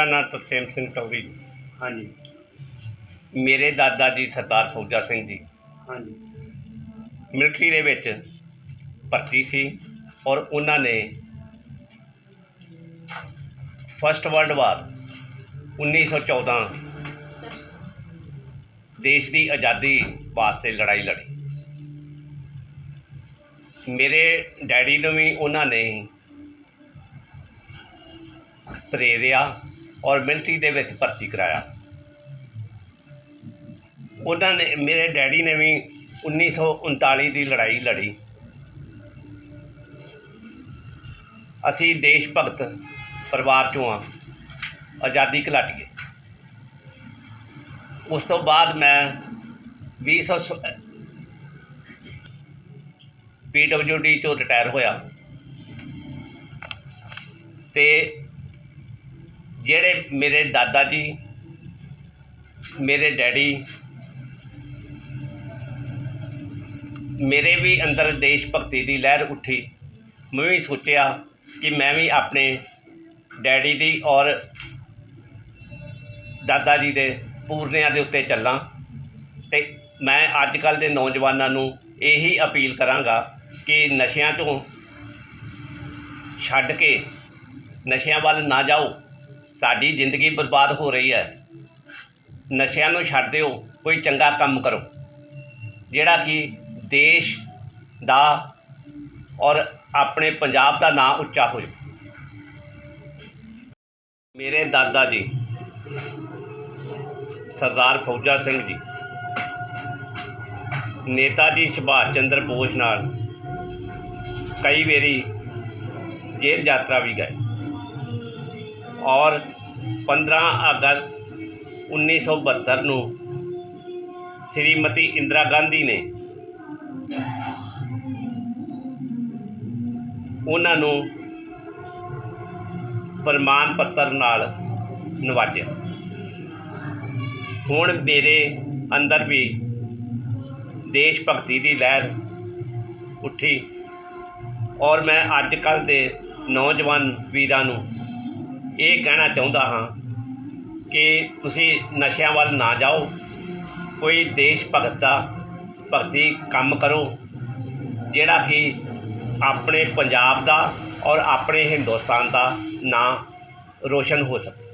ਮੇਰਾ ਨਾਮ ਤਰਸੇਮ ਸਿੰਘ ਟੌਰੀ ਹਾਂਜੀ। ਮੇਰੇ ਦਾਦਾ ਜੀ ਸਰਦਾਰ ਫੌਜਾ ਸਿੰਘ ਜੀ। ਹਾਂਜੀ। ਮਿਲਟਰੀ ਦੇ ਵਿੱਚ ਭਰਤੀ ਸੀ ਔਰ ਉਹਨਾਂ ਨੇ ਫਸਟ ਵਰਲਡ ਵਾਰ 1914 ਦੇਸ਼ ਦੀ ਆਜ਼ਾਦੀ ਵਾਸਤੇ ਲੜਾਈ ਲੜੀ। ਮੇਰੇ ਡੈਡੀ ਨੂੰ ਵੀ ਉਹਨਾਂ ਨੇ ਪ੍ਰੇਰਿਆ ਔਰ ਮਿਲਟਰੀ ਦੇ ਵਿੱਚ ਭਰਤੀ ਕਰਾਇਆ। ਉਹਨਾਂ ਨੇ, ਮੇਰੇ ਡੈਡੀ ਨੇ ਵੀ 1939 ਦੀ ਲੜਾਈ ਲੜੀ। ਅਸੀਂ ਦੇਸ਼ ਭਗਤ ਪਰਿਵਾਰ ਚੋਂ ਆ, ਆਜ਼ਾਦੀ ਘਲਾਟੀਏ। ਉਸ ਤੋਂ ਬਾਅਦ ਮੈਂ 20 ਪੀਡਬਲਯੂਡੀ ਤੋਂ ਰਿਟਾਇਰ ਹੋਇਆ। ਤੇ ਜਿਹੜੇ ਮੇਰੇ ਦਾਦਾ ਜੀ, ਮੇਰੇ ਡੈਡੀ, ਮੇਰੇ ਵੀ ਅੰਦਰ ਦੇਸ਼ ਭਗਤੀ ਦੀ ਲਹਿਰ ਉੱਠੀ। ਮੈਂ ਵੀ ਸੋਚਿਆ ਕਿ ਮੈਂ ਵੀ ਆਪਣੇ ਡੈਡੀ ਦੀ ਔਰ ਦਾਦਾ ਜੀ ਦੇ ਪੂਰਨਿਆਂ ਦੇ ਉੱਤੇ ਚੱਲਾਂ ਤੇ ਮੈਂ ਅੱਜ ਕੱਲ ਦੇ ਨੌਜਵਾਨਾਂ ਨੂੰ ਇਹੀ ਅਪੀਲ ਕਰਾਂਗਾ ਕਿ ਨਸ਼ਿਆਂ ਤੋਂ ਛੱਡ ਕੇ ਨਸ਼ਿਆਂ ਵੱਲ ਨਾ ਜਾਓ। ਸਾਡੀ ਜ਼ਿੰਦਗੀ ਬਰਬਾਦ ਹੋ ਰਹੀ ਹੈ। ਨਸ਼ਿਆਂ ਨੂੰ ਛੱਡ ਦਿਓ, ਕੋਈ ਚੰਗਾ ਕੰਮ ਕਰੋ। ਜਿਹੜਾ ਕਿ ਦੇਸ਼ ਦਾ ਔਰ ਆਪਣੇ ਪੰਜਾਬ ਦਾ ਨਾਂ ਉੱਚਾ ਹੋਏ ਮੇਰੇ ਦਾਦਾ ਜੀ, ਸਰਦਾਰ ਫੌਜਾ ਸਿੰਘ ਜੀ, ਨੇਤਾ ਜੀ ਸੁਭਾਸ਼ ਚੰਦਰ ਬੋਸ ਨਾਲ ਕਈ ਵਾਰੀ ਜੇਲ੍ਹ ਯਾਤਰਾ ਵੀ ਗਏ। ਔਰ 15 ਅਗਸਤ 1972 ਨੂੰ ਸ਼੍ਰੀਮਤੀ ਇੰਦਰਾ ਗਾਂਧੀ ਨੇ ਉਹਨਾਂ ਨੂੰ ਪ੍ਰਮਾਣ ਪੱਤਰ ਨਾਲ ਨਵਾਜਿਆ। ਹੁਣ ਮੇਰੇ ਅੰਦਰ ਵੀ ਦੇਸ਼ ਭਗਤੀ ਦੀ ਲਹਿਰ ਉੱਠੀ ਔਰ ਮੈਂ ਅੱਜ ਕੱਲ੍ਹ ਦੇ ਨੌਜਵਾਨ ਵੀਰਾਂ ਨੂੰ ਇਹ ਕਹਿਣਾ ਚਾਹੁੰਦਾ ਹਾਂ ਕਿ ਤੁਸੀਂ ਨਸ਼ਿਆਂ ਵੱਲ ਨਾ ਜਾਓ, ਕੋਈ ਦੇਸ਼ ਭਗਤ ਦਾ ਭਗਤੀ ਕੰਮ ਕਰੋ, ਜਿਹੜਾ ਕਿ ਆਪਣੇ ਪੰਜਾਬ ਦਾ ਔਰ ਆਪਣੇ ਹਿੰਦੁਸਤਾਨ ਦਾ ਨਾਂ ਰੋਸ਼ਨ ਹੋ ਸਕੇ।